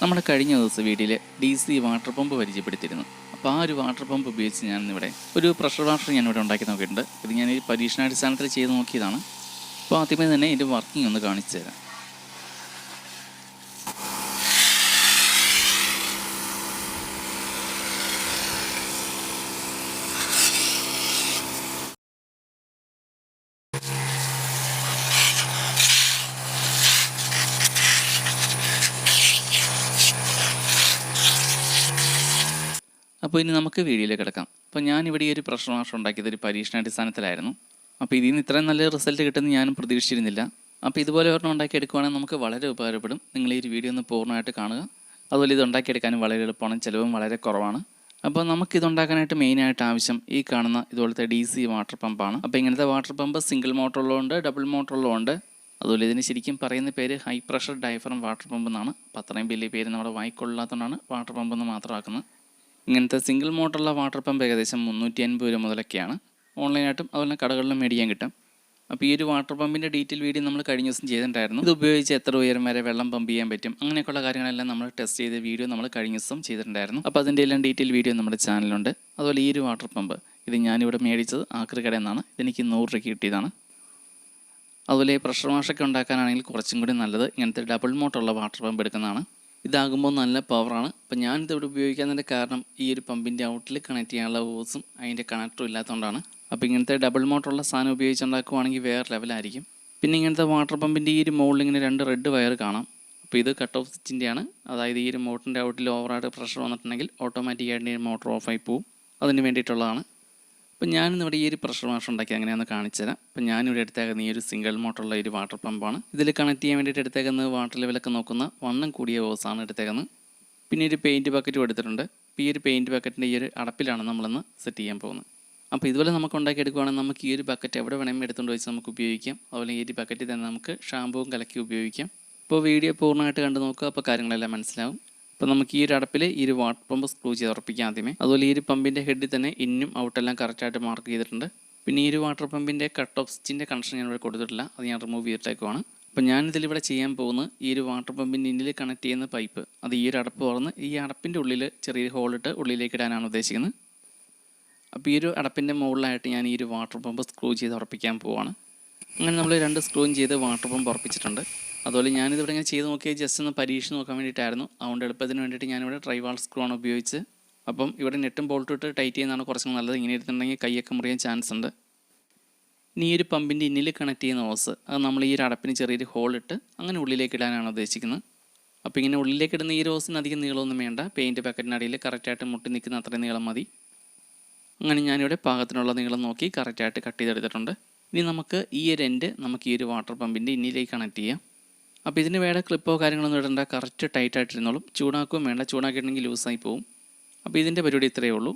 നമ്മുടെ കഴിഞ്ഞ ദിവസം വീട്ടിൽ ഡി സി വാട്ടർ പമ്പ് പരിചയപ്പെടുത്തിയിരുന്നു. അപ്പോൾ ആ ഒരു വാട്ടർ പമ്പ് ഉപയോഗിച്ച് ഞാൻ ഇവിടെ ഒരു പ്രഷർ വാഷർ ഞാൻ ഇവിടെ ഉണ്ടാക്കി നോക്കിയിട്ടുണ്ട്. ഇത് ഞാൻ ഈ പരീക്ഷണാടിസ്ഥാനത്തിൽ ചെയ്ത് നോക്കിയതാണ്. അപ്പോൾ ആദ്യമേ തന്നെ ഇതിന്റെ വർക്കിംഗ് ഒന്ന് കാണിച്ചു തരാം. അപ്പോൾ ഇനി നമുക്ക് വീഡിയോയിലേക്ക് കിടക്കാം. അപ്പോൾ ഞാനിവിടെ ഈ ഒരു പ്രഷർ വാഷർ ഉണ്ടാക്കിയത് ഒരു പരീക്ഷണാടിസ്ഥാനത്തിലായിരുന്നു. അപ്പോൾ ഇതിൽ നിന്ന് ഇത്രയും നല്ല റിസൾട്ട് കിട്ടുമെന്ന് ഞാനും പ്രതീക്ഷിച്ചിരുന്നില്ല. അപ്പോൾ ഇതുപോലെ ഒരെണ്ണം ഉണ്ടാക്കിയെടുക്കുവാണെങ്കിൽ നമുക്ക് വളരെ ഉപകാരപ്പെടും. നിങ്ങൾ ഈ ഒരു വീഡിയോ ഒന്ന് പൂർണമായിട്ട് കാണുക. അതുപോലെ ഇത് ഉണ്ടാക്കിയെടുക്കാനും വളരെ എളുപ്പമാണ്. ചിലവും വളരെ കുറവാണ്. അപ്പോൾ നമുക്ക് ഇത് ഉണ്ടാക്കാനായിട്ട് മെയിനായിട്ട് ആവശ്യം ഈ കാണുന്ന ഇതുപോലത്തെ ഡി സി വാട്ടർ പമ്പാണ് അപ്പോൾ ഇങ്ങനത്തെ വാട്ടർ പമ്പ് സിംഗിൾ മോട്ടറുള്ളതുണ്ട് ഡബിൾ മോട്ടറുള്ളതുണ്ട് അതുപോലെ ഇതിന് ശരിക്കും പറയുന്ന പേര് high pressure diaphragm water pump എന്നാണ്. അപ്പോൾ അത്രയും വലിയ പേര് നമ്മുടെ വായിക്കൊള്ളാത്തതുകൊണ്ടാണ് വാട്ടർ പമ്പ് എന്ന് മാത്രമാക്കുന്നത്. ഇങ്ങനത്തെ സിംഗിൾ മോട്ടറുള്ള വാട്ടർ പമ്പ് ഏകദേശം മുന്നൂറ്റി അൻപത് രൂപ മുതലൊക്കെയാണ്. ഓൺലൈനായിട്ടും അതുപോലെ കടകളിലും മേടിക്കാൻ കിട്ടും. അപ്പോൾ ഈ ഒരു വാട്ടർ പമ്പിന്റെ ഡീറ്റെയിൽ വീഡിയോ നമ്മൾ കഴിഞ്ഞ ദിവസം ചെയ്തിട്ടുണ്ടായിരുന്നു. ഇത് ഉപയോഗിച്ച് എത്ര ഉയരം വരെ വെള്ളം പമ്പ് ചെയ്യാൻ പറ്റും അങ്ങനെയൊക്കെയുള്ള കാര്യങ്ങളെല്ലാം നമ്മൾ ടെസ്റ്റ് ചെയ്ത വീഡിയോ നമ്മൾ കഴിഞ്ഞ ദിവസം ചെയ്തിട്ടുണ്ടായിരുന്നു. അപ്പോൾ അതിന്റെ എല്ലാം ഡീറ്റെയിൽ വീഡിയോ നമ്മുടെ ചാനലുണ്ട് അതുപോലെ ഈ ഒരു വാട്ടർ പമ്പ് ഇത് ഞാനിവിടെ മേടിച്ചത് ആക്രി കടയിൽ നിന്നാണ്. ഇതെനിക്ക് നൂറ് രൂപ കിട്ടിയതാണ്. അതുപോലെ പ്രഷർ വാഷൊക്കെ ഉണ്ടാക്കാനാണെങ്കിൽ കുറച്ചും കൂടി നല്ലത്. ഇങ്ങനത്തെ ഡബിൾ മോട്ടുള്ള വാട്ടർ പമ്പ് എടുക്കുന്നതാണ്. ഇതാകുമ്പോൾ നല്ല പവറാണ്. അപ്പം ഞാനിത് ഇവിടെ ഉപയോഗിക്കാത്തതിന്റെ കാരണം ഈ ഒരു പമ്പിന്റെ ഔട്ടിൽ കണക്ട് ചെയ്യാനുള്ള ഹോസും അതിന്റെ കണക്ടറും ഇല്ലാത്തതുകൊണ്ടാണ്. അപ്പോൾ ഇങ്ങനത്തെ ഡബിൾ മോട്ടറുള്ള സാധനം ഉപയോഗിച്ചുണ്ടാക്കുവാണെങ്കിൽ വേറെ ലെവലായിരിക്കും പിന്നെ ഇങ്ങനത്തെ വാട്ടർ പമ്പിന്റെ ഈ ഒരു മുകളിൽ ഇങ്ങനെ രണ്ട് റെഡ് വയർ കാണാം. അപ്പോൾ ഇത് കട്ട് ഓഫ് സ്റ്റിച്ചിന്റെയാണ് അതായത് ഈ ഒരു മോട്ടറിന്റെ ഔട്ടിൽ ഓവറായിട്ട് പ്രഷർ വന്നിട്ടുണ്ടെങ്കിൽ ഓട്ടോമാറ്റിക്കായിട്ട് ഈ മോട്ടർ ഓഫായി പോവും. അതിന് വേണ്ടിയിട്ടുള്ളതാണ്. അപ്പം ഞാനിന്ന് ഇവിടെ ഈ ഒരു പ്രഷർ വാഷർ ഉണ്ടാക്കി അങ്ങനെയാണെന്ന് കാണിച്ചു തരാം അപ്പം ഞാനിവിടെ എടുത്തേക്കുന്ന ഈ ഒരു സിംഗിൾ മോട്ടറുള്ള ഒരു വാട്ടർ പമ്പാണ് ഇതിൽ കണക്ട് ചെയ്യാൻ വേണ്ടിയിട്ട് എടുത്തേക്കുന്നത് വാട്ടർ ലെവലൊക്കെ നോക്കുന്ന വണ്ണം കൂടിയ ഹോസാണ് എടുത്തേക്കുന്നത്. പിന്നെ ഒരു പെയിന്റ് ബക്കറ്റും എടുത്തിട്ടുണ്ട്. അപ്പോൾ ഈ ഒരു പെയിന്റ് ബക്കറ്റിന്റെ ഈ ഒരു അടപ്പിലാണ് നമ്മളിന്ന് സെറ്റ് ചെയ്യാൻ പോകുന്നത്. അപ്പോൾ ഇതുപോലെ നമുക്ക് ഉണ്ടാക്കി എടുക്കുവാണെങ്കിൽ നമുക്ക് ഈ ഒരു ബക്കറ്റ് എവിടെ വേണമെങ്കിൽ എടുത്തുകൊണ്ട് വെച്ച് നമുക്ക് ഉപയോഗിക്കാം. അതുപോലെ ഈ ഒരു ബക്കറ്റിൽ തന്നെ നമുക്ക് ഷാമ്പുവും കലക്കി ഉപയോഗിക്കാം. അപ്പോൾ വീഡിയോ പൂർണമായിട്ട് കണ്ടു നോക്കുക. അപ്പോൾ കാര്യങ്ങളെല്ലാം മനസ്സിലാവും. അപ്പോൾ നമുക്ക് ഈ ഒരു അടപ്പിൽ ഈ ഒരു വാട്ടർ പമ്പ് സ്ക്രൂ ചെയ്ത് ഉറപ്പിക്കാം ആദ്യമേ. അതുപോലെ ഈ ഒരു പമ്പിന്റെ ഹെഡിൽ തന്നെ ഇന്നും ഔട്ടെല്ലാം കറക്റ്റായിട്ട് മാർക്ക് ചെയ്തിട്ടുണ്ട്. പിന്നെ ഈ ഒരു വാട്ടർ പമ്പിന്റെ കട്ട് ഓഫ് സ്റ്റിന്റെ കണക്ഷൻ ഞാൻ ഇവിടെ കൊടുത്തിട്ടില്ല. അത് ഞാൻ റിമൂവ് ചെയ്തിട്ടേക്കുവാണ് അപ്പോൾ ഞാനിതിൽ ഇവിടെ ചെയ്യാൻ പോകുന്നത് ഈ ഒരു വാട്ടർ പമ്പിന്റെ ഇന്നിൽ കണക്ട് ചെയ്യുന്ന പൈപ്പ് അത് ഈ ഒരു അടപ്പ് തുറന്ന് ഈ അടപ്പിന്റെ ഉള്ളിൽ ചെറിയൊരു ഹോളിട്ട് ഉള്ളിലേക്ക് ഇടാനാണ് ഉദ്ദേശിക്കുന്നത്. അപ്പോൾ ഈ ഒരു അടപ്പിന്റെ മുകളിലായിട്ട് ഞാൻ ഈ ഒരു വാട്ടർ പമ്പ് സ്ക്രൂ ചെയ്ത് ഉറപ്പിക്കാൻ പോവാണ്. അങ്ങനെ നമ്മൾ രണ്ട് സ്ക്രൂയും ചെയ്ത് വാട്ടർ പമ്പ് ഉറപ്പിച്ചിട്ടുണ്ട്. അതുപോലെ ഞാനിതിവിടെ ഇങ്ങനെ ചെയ്ത് നോക്കിയാൽ ജസ്റ്റ് ഒന്ന് പരീക്ഷ നോക്കാൻ വേണ്ടിയിട്ടായിരുന്നു. അതുകൊണ്ട് എളുപ്പത്തിന് വേണ്ടിയിട്ട് ഞാനിവിടെ ട്രൈവാൾ സ്ക്രൂ ആണ് ഉപയോഗിച്ച്. അപ്പം ഇവിടെ നെറ്റും ബോൾട്ടും ഇട്ട് ടൈറ്റ് ചെയ്യുന്നതാണ് കുറച്ചും നല്ലത്. ഇങ്ങനെ ഇരുന്നുണ്ടെങ്കിൽ കൈയൊക്കെ മുറിയാൻ ചാൻസ് ഉണ്ട്. ഇനി ഈ ഒരു പമ്പിന്റെ ഇന്നിൽ കണക്ട് ചെയ്യുന്ന ഹോസ് അത് നമ്മൾ ഈ ഒരു അടപ്പിന് ചെറിയൊരു ഹോൾ ഇട്ട് അങ്ങനെ ഉള്ളിലേക്ക് ഇടാനാണ് ഉദ്ദേശിക്കുന്നത്. അപ്പോൾ ഇങ്ങനെ ഉള്ളിലേക്ക് ഇടുന്ന ഈ റോസിന് അധികം നീളമൊന്നും വേണ്ട. പെയിന്റ് പാക്കറ്റിനടിയിൽ കറക്റ്റായിട്ട് മുട്ടി നിൽക്കുന്ന അത്രയും നീളം മതി. അങ്ങനെ ഞാനിവിടെ പാകത്തിനുള്ള നീളം നോക്കി കറക്റ്റായിട്ട് കട്ട് ചെയ്തെടുത്തിട്ടുണ്ട്. ഇനി നമുക്ക് ഈ ഒരു എൻഡ് നമുക്ക് ഈ ഒരു വാട്ടർ പമ്പിന്റെ ഇന്നിലേക്ക് കണക്ട് ചെയ്യാം. അപ്പോൾ ഇതിന് വേണ്ട ക്ലിപ്പോ കാര്യങ്ങളൊന്നും ഇടണ്ട. Correct tight ആയിട്ടിരുന്നോളും. ചൂടാക്കുകയും വേണ്ട. ചൂടാക്കിയിട്ടുണ്ടെങ്കിൽ ലൂസായി പോകും അപ്പോൾ ഇതിന്റെ പരിപാടി ഇത്രയേ ഉള്ളൂ.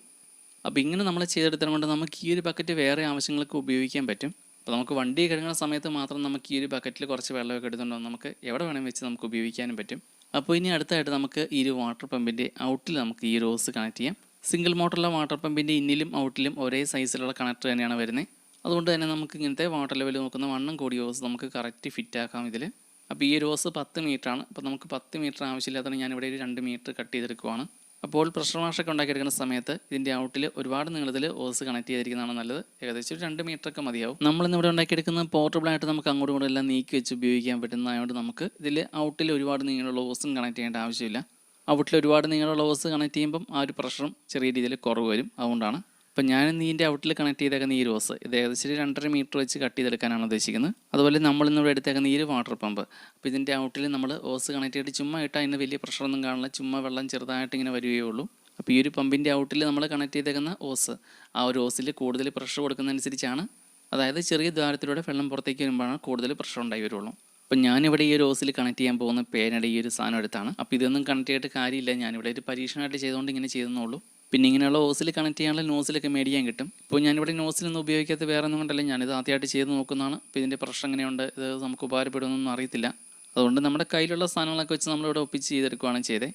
അപ്പോൾ ഇങ്ങനെ നമ്മൾ ചെയ്തെടുത്തത് കൊണ്ട് നമുക്ക് ഈ ഒരു ബക്കറ്റ് വേറെ ആവശ്യങ്ങൾക്ക് ഉപയോഗിക്കാൻ പറ്റും. അപ്പോൾ നമുക്ക് വണ്ടി കഴുകുന്ന സമയത്ത് മാത്രം നമുക്ക് ഈ ഒരു ബക്കറ്റിൽ കുറച്ച് വെള്ളമൊക്കെ എടുത്തുകൊണ്ട് നമുക്ക് എവിടെ വേണമെങ്കിൽ വെച്ച് നമുക്ക് ഉപയോഗിക്കാനും പറ്റും. അപ്പോൾ ഇനി അടുത്തായിട്ട് നമുക്ക് ഈ ഒരു വാട്ടർ പമ്പിന്റെ ഔട്ടിൽ നമുക്ക് ഈ റോസ് കണക്ട് ചെയ്യാം. സിംഗിൾ മോട്ടറുള്ള വാട്ടർ പമ്പിന്റെ ഇന്നിലും ഔട്ടിലും ഒരേ സൈസിലുള്ള കണക്ടർ തന്നെയാണ് വരുന്നത് അതുകൊണ്ട് തന്നെ നമുക്ക് ഇങ്ങനത്തെ വാട്ടർ ലെവൽ നോക്കുന്ന വണ്ണം കൂടി ഹോസ് നമുക്ക് കറക്റ്റ് ഫിറ്റാക്കാം ഇതിൽ അപ്പോൾ ഈ റോസ് പത്ത് മീറ്ററാണ്. അപ്പോൾ നമുക്ക് പത്ത് മീറ്റർ ആവശ്യമില്ലാത്തതുകൊണ്ട് ഞാനിവിടെ ഒരു രണ്ട് മീറ്റർ കട്ട് ചെയ്തെടുക്കുവാണ്. അപ്പോൾ പ്രഷർ വാഷൊക്കെ ഉണ്ടാക്കിയെടുക്കുന്ന സമയത്ത് ഇതിന്റെ ഔട്ടിൽ ഒരുപാട് നീളത്തിൽ ഓസ് കണക്ട് ചെയ്തിരിക്കുന്നതാണ് നല്ലത്. ഏകദേശം ഒരു രണ്ട് മീറ്റർ ഒക്കെ മതിയാവും. നമ്മളിന്ന് ഇവിടെ ഉണ്ടാക്കിയെടുക്കുന്ന പോർട്ടബിൾ ആയിട്ട് നമുക്ക് അങ്ങോട്ടും ഇങ്ങോട്ടും എല്ലാം നീക്കി വെച്ച് ഉപയോഗിക്കാൻ പറ്റുന്നതായതുകൊണ്ട് നമുക്ക് ഇതിൽ ഔട്ടിൽ ഒരുപാട് നീളമുള്ള ഓസും കണക്ട് ചെയ്യേണ്ട ആവശ്യമില്ല. ഔട്ടിൽ ഒരുപാട് നീളമുള്ള ഓസ് കണക്ട് ചെയ്യുമ്പം ആ ഒരു പ്രഷറും ചെറിയ രീതിയിൽ കുറവ് വരും. അതുകൊണ്ടാണ് അപ്പം ഞാൻ നീന്റെ ഔട്ടിൽ കണക്ട് ചെയ്തേക്കുന്ന ഈ റോസ് ഇത് ഏകദേശം രണ്ടര മീറ്റർ വെച്ച് കട്ട് ചെയ്തെടുക്കാനാണ് ഉദ്ദേശിക്കുന്നത്. അതുപോലെ നമ്മൾ ഇന്നിവിടെ എടുത്തേക്കുന്ന ഈ ഒരു വാട്ടർ പമ്പ് അപ്പോൾ ഇതിന്റെ ഔട്ടിൽ നമ്മൾ ഓസ് കണക്ട് ചെയ്തിട്ട് ചുമ്മാ ഇട്ടാൽ അതിന് വലിയ പ്രഷറൊന്നും കാണില്ല ചുമ്മാ വെള്ളം ചെറുതായിട്ട് ഇങ്ങനെ വരികയേ ഉള്ളൂ. അപ്പോൾ ഈ ഒരു പമ്പിന്റെ ഔട്ടിൽ നമ്മൾ കണക്ട് ചെയ്തേക്കുന്ന ഓസ് ആ ഒരു ഓസിൽ കൂടുതൽ പ്രഷർ കൊടുക്കുന്നതനുസരിച്ചാണ് അതായത് ചെറിയ ദ്വാരത്തിലൂടെ വെള്ളം പുറത്തേക്ക് വരുമ്പോഴാണ് കൂടുതൽ പ്രഷർ ഉണ്ടായി വരുള്ളൂ. അപ്പം ഞാനിവിടെ ഈ ഒരു ഓസിൽ കണക്ട് ചെയ്യാൻ പോകുന്ന പേനയുടെ ഈ ഒരു സാധനം എടുത്താണ്. അപ്പോൾ ഇതൊന്നും കണക്ട് ചെയ്തിട്ട് കാര്യമില്ല. ഞാനിവിടെ ഒരു പരീക്ഷണമായിട്ട് ചെയ്തുകൊണ്ട് ഇങ്ങനെ ചെയ്തെന്നുള്ളൂ പിന്നെ ഇങ്ങനെയുള്ള ഓസിൽ കണക്ട് ചെയ്യാനുള്ള നോസിലൊക്കെ മേടിക്കാൻ കിട്ടും. ഇപ്പോൾ ഞാനിവിടെ നോസിലൊന്നും ഉപയോഗിക്കാത്ത വേറെ ഒന്നും കൊണ്ടല്ല ഞാനിത് ആദ്യമായിട്ട് ചെയ്ത് നോക്കുന്നതാണ്. അപ്പോൾ ഇതിന്റെ പ്രശ്നം എങ്ങനെയുണ്ട് ഇത് നമുക്ക് ഉപകാരപ്പെടുമെന്നൊന്നും അറിയത്തില്ല. അതുകൊണ്ട് നമ്മുടെ കയ്യിലുള്ള സാധനങ്ങളൊക്കെ വെച്ച് നമ്മളിവിടെ ഒപ്പിച്ച് ചെയ്തെടുക്കുകയാണ് ചെയ്തത്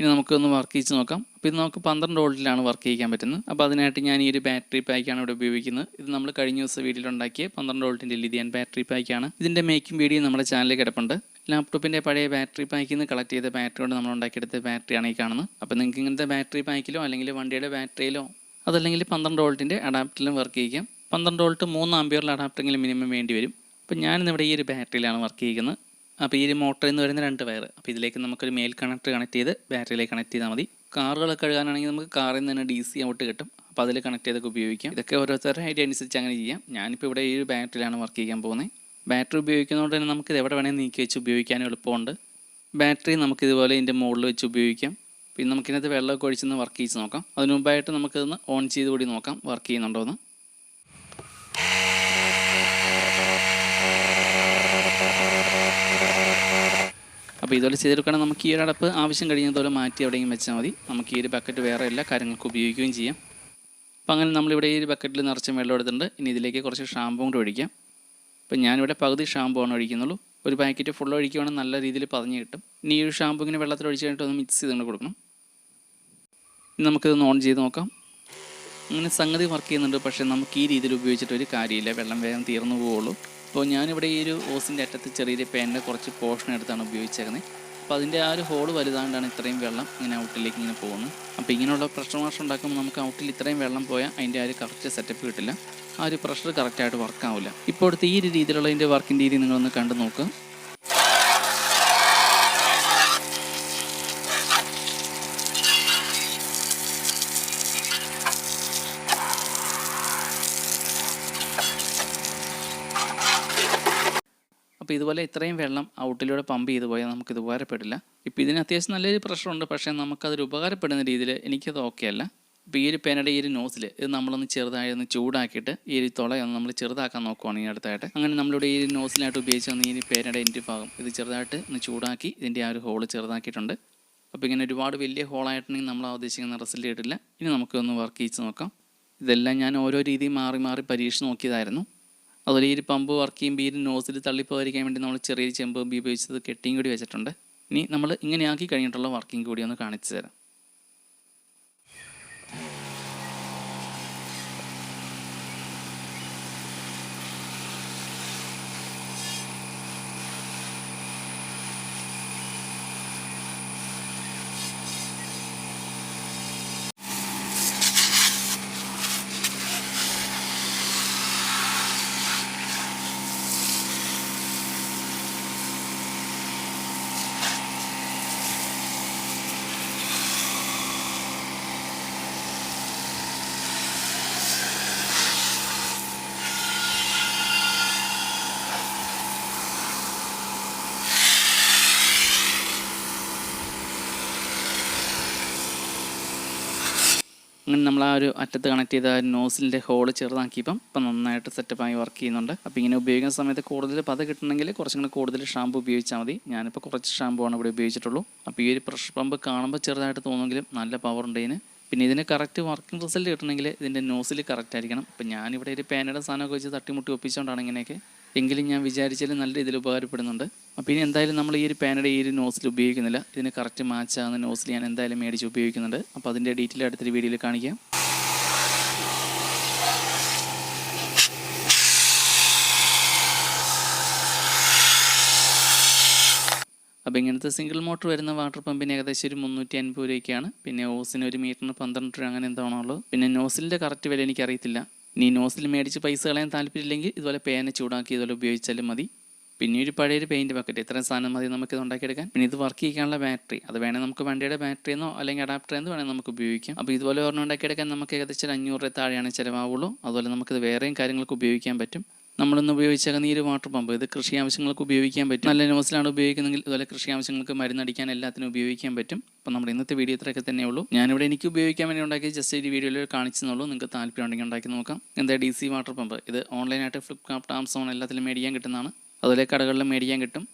ഇനി നമുക്കൊന്ന് വർക്ക് ചെയ്ത് നോക്കാം. അപ്പോൾ ഇത് നമുക്ക് പന്ത്രണ്ട് വോൾട്ടിലാണ് വർക്ക് ചെയ്യാൻ പറ്റുന്നത്. അപ്പോൾ അതിനായിട്ട് ഞാൻ ഈ ഒരു ബാറ്ററി പാക്കാണ് ഇവിടെ ഉപയോഗിക്കുന്നത്. ഇത് നമ്മൾ കഴിഞ്ഞ ദിവസം വീട്ടിലുണ്ടാക്കിയ പന്ത്രണ്ട് വോൾട്ടിന്റെ ലിഥിയൻ ബാറ്ററി പാക്കാണ് ഇതിന്റെ മേക്കിംഗ് വീഡിയോ നമ്മുടെ ചാനലിൽ കിടപ്പുണ്ട്. ലാപ്ടോപ്പിന്റെ പഴയ ബാറ്ററി പാക്കിൽ നിന്ന് കളക്ട് ചെയ്ത ബാറ്ററി കൊണ്ട് നമ്മൾ ഉണ്ടാക്കിയെടുത്ത ബാറ്ററിയാണ് ഈ കാണുന്നത്. അപ്പോൾ നിങ്ങൾക്ക് ഇങ്ങനത്തെ ബാറ്ററി പാക്കിലോ അല്ലെങ്കിൽ വണ്ടിയുടെ ബാറ്ററിയിലോ അതല്ലെങ്കിൽ പന്ത്രണ്ട് വോൾട്ടിന്റെ അഡാപ്റ്ററിലും വർക്ക് ചെയ്യിക്കാം. പന്ത്രണ്ട് വോൾട്ട് മൂന്ന് ആമ്പിയറിൽ അഡാപ്റ്ററെങ്കിലും മിനിമം വേണ്ടി വരും. അപ്പോൾ ഞാനിന്നിവിടെ ഈ ഒരു ബാറ്ററിയിലാണ് വർക്ക് ചെയ്യുന്നത് അപ്പോൾ ഈ ഒരു മോട്ടറിൽ നിന്ന് വരുന്ന രണ്ട് വയർ അപ്പോൾ ഇതിലേക്ക് നമുക്കൊരു മെയിൽ കണക്ടർ കണക്ട് ചെയ്ത് ബാറ്ററിയിലേക്ക് കണക്ട് ചെയ്താൽ മതി. കാറുകളൊക്കെ കഴുകാനാണെങ്കിൽ നമുക്ക് കാറിൽ നിന്ന് തന്നെ ഡി സി ഔട്ട് കിട്ടും. അപ്പോൾ അതിൽ കണക്ട് ചെയ്തൊക്കെ ഉപയോഗിക്കാം. ഇതൊക്കെ ഓരോരുത്തരുടെ ഐഡിയ അനുസരിച്ച് അങ്ങനെ ചെയ്യാം. ഞാനിപ്പോൾ ഇവിടെ ഈ ഒരു ബാറ്ററിയിലാണ് വർക്ക് ചെയ്യാൻ പോകുന്നത്. ബാറ്ററി ഉപയോഗിക്കുന്നതുകൊണ്ട് തന്നെ നമുക്കിത് എവിടെ വേണമെങ്കിൽ നീക്കി വെച്ച് ഉപയോഗിക്കാനും എളുപ്പമുണ്ട്. ബാറ്ററി നമുക്ക് ഇതുപോലെ ഇതിന്റെ മുകളിൽ വെച്ച് ഉപയോഗിക്കാം. പിന്നെ നമുക്കിതിനകത്ത് വെള്ളമൊക്കെ ഒഴിച്ചൊന്ന് വർക്ക് ചെയ്ത് നോക്കാം. അതിനു മുമ്പായിട്ട് നമുക്കിതൊന്ന് ഓൺ ചെയ്ത് കൂടി നോക്കാം. വർക്ക് ചെയ്യുന്നുണ്ടോ എന്ന്. അപ്പോൾ ഇതുപോലെ ചെയ്തെടുക്കുകയാണെങ്കിൽ നമുക്ക് ഈ ഒരു അടപ്പ് ആവശ്യം കഴിയുന്നതുപോലെ മാറ്റി എവിടെയെങ്കിലും വെച്ചാൽ മതി. നമുക്ക് ഈ ഒരു ബക്കറ്റ് വേറെ എല്ലാ കാര്യങ്ങൾക്കും ഉപയോഗിക്കുകയും ചെയ്യാം. അപ്പോൾ അങ്ങനെ നമ്മളിവിടെ ഈ ഒരു ബക്കറ്റിൽ നിറച്ച് വെള്ളം എടുത്തിട്ടുണ്ട്. ഇനി ഇതിലേക്ക് കുറച്ച് ഷാമ്പൂ കൂടി ഒഴിക്കാം. അപ്പോൾ ഞാനിവിടെ പകുതി ഷാമ്പൂ ആണ് ഒഴിക്കുന്നുള്ളൂ. ഒരു പാക്കറ്റ് ഫുൾ ഒഴിക്കുകയാണെങ്കിൽ നല്ല രീതിയിൽ പതഞ്ഞ് കിട്ടും. ഇനി ഈ ഒരു ഷാമ്പൂ ഇങ്ങനെ വെള്ളത്തിൽ ഒഴിച്ച് കഴിഞ്ഞിട്ട് ഒന്ന് മിക്സ് ചെയ്ത് കൊടുക്കണം. ഇനി നമുക്കിത് ഓൺ ചെയ്ത് നോക്കാം. അങ്ങനെ സംഗതി വർക്ക് ചെയ്യുന്നുണ്ട്. പക്ഷേ നമുക്ക് ഈ രീതിയിൽ ഉപയോഗിച്ചിട്ട് ഒരു കാര്യമില്ല. വെള്ളം വേഗം തീർന്നു പോവുള്ളൂ അപ്പോൾ ഞാനിവിടെ ഈ ഒരു ഓസിന്റെ അറ്റത്ത് ചെറിയൊരു പേനിന്റെ കുറച്ച് പോർഷൻ എടുത്താണ് ഉപയോഗിച്ചേക്കുന്നത്. അപ്പോൾ അതിന്റെ ആ ഒരു ഹോൾ വലുതാണ്ടാണ് ഇത്രയും വെള്ളം ഇങ്ങനെ ഔട്ടിലേക്ക് ഇങ്ങനെ പോകുന്നത്. അപ്പോൾ ഇങ്ങനെയുള്ള പ്രഷർ വാഷ് ഉണ്ടാക്കുമ്പോൾ നമുക്ക് ഔട്ടിൽ ഇത്രയും വെള്ളം പോയാൽ അതിന്റെ ആ ഒരു കറക്റ്റ് സെറ്റപ്പ് കിട്ടില്ല. ആ ഒരു പ്രഷർ കറക്റ്റായിട്ട് വർക്ക് ആവില്ല ഇപ്പോഴത്തെ ഈ ഒരു രീതിയിലുള്ള ഇതിന്റെ വർക്കിംഗ് രീതി നിങ്ങളൊന്ന് കണ്ടു നോക്കുക അപ്പോൾ ഇതുപോലെ ഇത്രയും വെള്ളം ഔട്ടിലൂടെ പമ്പ് ചെയ്ത് പോയാൽ നമുക്കിത് ഉപകാരപ്പെടില്ല. ഇപ്പോൾ ഇതിന് അത്യാവശ്യം നല്ലൊരു പ്രഷറുണ്ട് പക്ഷേ നമുക്കതൊരു ഉപകാരപ്പെടുന്ന രീതിയിൽ എനിക്കത് ഓക്കെ അല്ല. ഇപ്പോൾ ഈ ഒരു പേനയുടെ ഈ ഒരു നോസിൽ ഇത് നമ്മളൊന്ന് ചെറുതായി ഒന്ന് ചൂടാക്കിയിട്ട് ഈ ഒരു തുളയൊന്ന് നമ്മൾ ചെറുതാക്കാൻ നോക്കുവാണ് ഈ അടുത്തായിട്ട്. അങ്ങനെ നമ്മളിവിടെ ഈ നോസിലായിട്ട് ഉപയോഗിച്ച് വന്ന ഈ ഒരു പേനയുടെ എന്റെ ഭാഗം ഇത് ചെറുതായിട്ട് ഒന്ന് ചൂടാക്കി ഇതിന്റെ ആ ഒരു ഹോൾ ചെറുതാക്കിയിട്ടുണ്ട്. അപ്പോൾ ഇങ്ങനെ ഒരുപാട് വലിയ ഹോളായിട്ടുണ്ടെങ്കിൽ നമ്മൾ ഉദ്ദേശിക്കുന്ന റിസൾട്ട് കിട്ടില്ല. ഇനി നമുക്കൊന്ന് വർക്ക് ചെയ്ത് നോക്കാം. ഇതെല്ലാം ഞാൻ ഓരോ രീതിയും മാറി മാറി പരീക്ഷിച്ച് നോക്കിയതായിരുന്നു. അതുപോലെ ഈ ഒരു പമ്പ് വർക്ക് ചെയ്യുമ്പോൾ ഈ ഒരു നോസിൽ തള്ളിപ്പോയിരിക്കാൻ വേണ്ടി നമ്മൾ ചെറിയ ചെമ്പ് ഉപയോഗിച്ചത് കെട്ടിയും കൂടി വെച്ചിട്ടുണ്ട്. ഇനി നമ്മൾ ഇങ്ങനെ ആക്കി കഴിഞ്ഞിട്ടുള്ള വർക്കിംഗ് കൂടി ഒന്ന് കാണിച്ചു തരാം. അങ്ങനെ നമ്മൾ ആ ഒരു അറ്റത്ത് കണക്ട് ചെയ്ത നോസിലിന്റെ ഹോൾ ചെറുതാക്കിയപ്പം ഇപ്പം നന്നായിട്ട് സെറ്റപ്പായി വർക്ക് ചെയ്യുന്നുണ്ട്. അപ്പോൾ ഇങ്ങനെ ഉപയോഗിക്കുന്ന സമയത്ത് കൂടുതൽ പത കിട്ടണമെങ്കിൽ കുറച്ചും കൂടെ കൂടുതൽ ഷാമ്പു ഉപയോഗിച്ചാൽ മതി. ഞാനിപ്പോൾ കുറച്ച് ഷാമ്പു ആണ് ഇവിടെ ഉപയോഗിച്ചിട്ടുള്ളൂ. അപ്പോൾ ഈ ഒരു പ്രഷർ പമ്പ് കാണുമ്പോൾ ചെറുതായിട്ട് തോന്നുമെങ്കിലും നല്ല പവർ ഉണ്ട് ഇതിന്. പിന്നെ ഇതിന് കറക്റ്റ് വർക്കിംഗ് റിസൾട്ട് കിട്ടണമെങ്കിൽ ഇതിന്റെ നോസിൽ കറക്റ്റ് ആയിരിക്കണം. ഇപ്പം ഞാനിവിടെ ഒരു പേനയുടെ സാധനമൊക്കെ വെച്ച് തട്ടിമുട്ടി ഒപ്പിച്ചുകൊണ്ടാണ് ഇങ്ങനെയൊക്കെ. എങ്കിലും ഞാൻ വിചാരിച്ചാൽ നല്ല രീതിയിൽ ഉപകാരപ്പെടുന്നുണ്ട്. അപ്പോൾ ഇനി എന്തായാലും നമ്മൾ ഈ ഒരു പാനയുടെ ഈ ഒരു നോസിൽ ഉപയോഗിക്കുന്നില്ല. ഇതിന് കറക്റ്റ് മാച്ച് ആകുന്ന നോസിൽ ഞാൻ എന്തായാലും മേടിച്ച് ഉപയോഗിക്കുന്നുണ്ട്. അപ്പോൾ അതിന്റെ ഡീറ്റെയിൽ അടുത്തൊരു വീഡിയോയിൽ കാണിക്കാം. അപ്പോൾ ഇങ്ങനത്തെ സിംഗിൾ മോട്ടർ വരുന്ന വാട്ടർ പമ്പിന് ഏകദേശം ഒരു മുന്നൂറ്റി അൻപത് രൂപയ്ക്കാണ്. പിന്നെ ഓസിന് ഒരു മീറ്ററിന് പന്ത്രണ്ട് രൂപ അങ്ങനെ എന്താണോ പിന്നെ നോസിലിന്റെ കറക്റ്റ് വില എനിക്കറിയത്തില്ല. ഇനി നോസിൽ മേടിച്ച് പൈസ കളയാൻ താല്പര്യമില്ലെങ്കിൽ ഇതുപോലെ പേന ചൂടാക്കി ഇതുപോലെ ഉപയോഗിച്ചാലും മതി. പിന്നെ ഒരു പഴയൊരു പെയിന്റ് ബക്കറ്റ് ഇത്രയും സാധനം മതി നമുക്ക് ഇത് ഉണ്ടാക്കിയെടുക്കാൻ. പിന്നെ ഇത് വർക്ക് ചെയ്യാനുള്ള ബാറ്ററി അത് വേണേൽ നമുക്ക് വണ്ടിയുടെ ബാറ്ററി എന്നോ അല്ലെങ്കിൽ അഡാപ്റ്റർ എന്ന് വേണമെങ്കിൽ നമുക്ക് ഉപയോഗിക്കാം. അപ്പോൾ ഇതുപോലെ ഒരെണ്ണം ഉണ്ടാക്കിയെടുക്കാൻ നമുക്ക് ഏകദേശം ഒരു അഞ്ഞൂറ് രൂപ താഴെയാണ് ചിലവാവുള്ളൂ. അതുപോലെ നമുക്കിത് വേറെയും കാര്യങ്ങൾക്ക് ഉപയോഗിക്കാൻ പറ്റും. നമ്മളിന്ന് ഉപയോഗിച്ചേക്കുന്ന ഒരു വാട്ടർ പമ്പ് ഇത് കൃഷി ആവശ്യങ്ങൾക്ക് ഉപയോഗിക്കാൻ പറ്റും. നല്ല നോസിലാണ് ഉപയോഗിക്കുന്നതെങ്കിൽ ഇതുപോലെ കൃഷി ആവശ്യങ്ങൾക്ക് മരുന്നടിക്കാൻ എല്ലാത്തിനും ഉപയോഗിക്കാൻ പറ്റും. അപ്പോൾ നമ്മുടെ ഇന്നത്തെ വീഡിയോ ഇത്രയൊക്കെ തന്നെ ഉള്ളൂ ഞാനിവിടെ എനിക്ക് ഉപയോഗിക്കാൻ വേണ്ടി ഉണ്ടാക്കി ജസ്റ്റ് ഈ വീഡിയോയിൽ കാണിച്ചെന്നുള്ളൂ. നിങ്ങൾക്ക് താല്പര്യം ഉണ്ടെങ്കിൽ ഉണ്ടാക്കി നോക്കാം. എന്താ ഡി സി വാട്ടർ പമ്പ് ഇത് ഓൺലൈനായിട്ട് ഫ്ലിപ്കാർട്ട് ആമസോൺ എല്ലാത്തിലും മേടിക്കാൻ കിട്ടുന്നതാണ്. അതുപോലെ കടകളിൽ മേടിക്കാൻ കിട്ടും.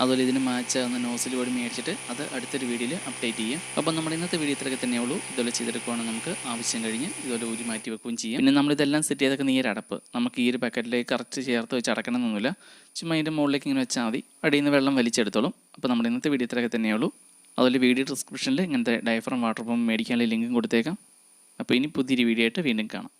അതുപോലെ ഇതിന് മാച്ച് ആകുന്ന നോസിൽ കൂടി മേടിച്ചിട്ട് അത് അടുത്തൊരു വീഡിയോയിൽ അപ്ഡേറ്റ് ചെയ്യാം. അപ്പം നമ്മൾ ഇന്നത്തെ വീഡിയോ ഇത്രയൊക്കെ തന്നെ ഉള്ളൂ. ഇതുപോലെ ചെയ്തെടുക്കുവാണെങ്കിൽ നമുക്ക് ആവശ്യം കഴിഞ്ഞ് ഇതുപോലെ ഊരി മാറ്റി വെക്കുകയും ചെയ്യാം. പിന്നെ നമ്മളിതെല്ലാം സെറ്റ് ചെയ്തൊക്കെ നീര് അടപ്പ്. നമുക്ക് ഈ ഒരു പാക്കറ്റിലേക്ക് കറക്റ്റ് ചേർത്ത് വെച്ച് അടക്കണമെന്നൊന്നുമില്ല. ചുമ്മാ അതിന്റെ മുകളിലേക്ക് ഇങ്ങനെ വെച്ചാൽ മതി. അടിയിൽ നിന്ന് വെള്ളം വലിച്ചെടുത്തോളും. അപ്പോൾ നമ്മുടെ ഇന്നത്തെ വീഡിയോ ഇത്രയൊക്കെ തന്നെ ഉള്ളൂ. അതുപോലെ വീഡിയോ ഡിസ്ക്രിപ്ഷനിൽ ഇങ്ങനത്തെ ഡയഫ്രം വാട്ടർ പമ്പ് മേടിക്കാനുള്ള ലിങ്കും കൊടുത്തേക്കാം. അപ്പോൾ ഇനി പുതിയൊരു വീഡിയോ ആയിട്ട് വീണ്ടും കാണാം.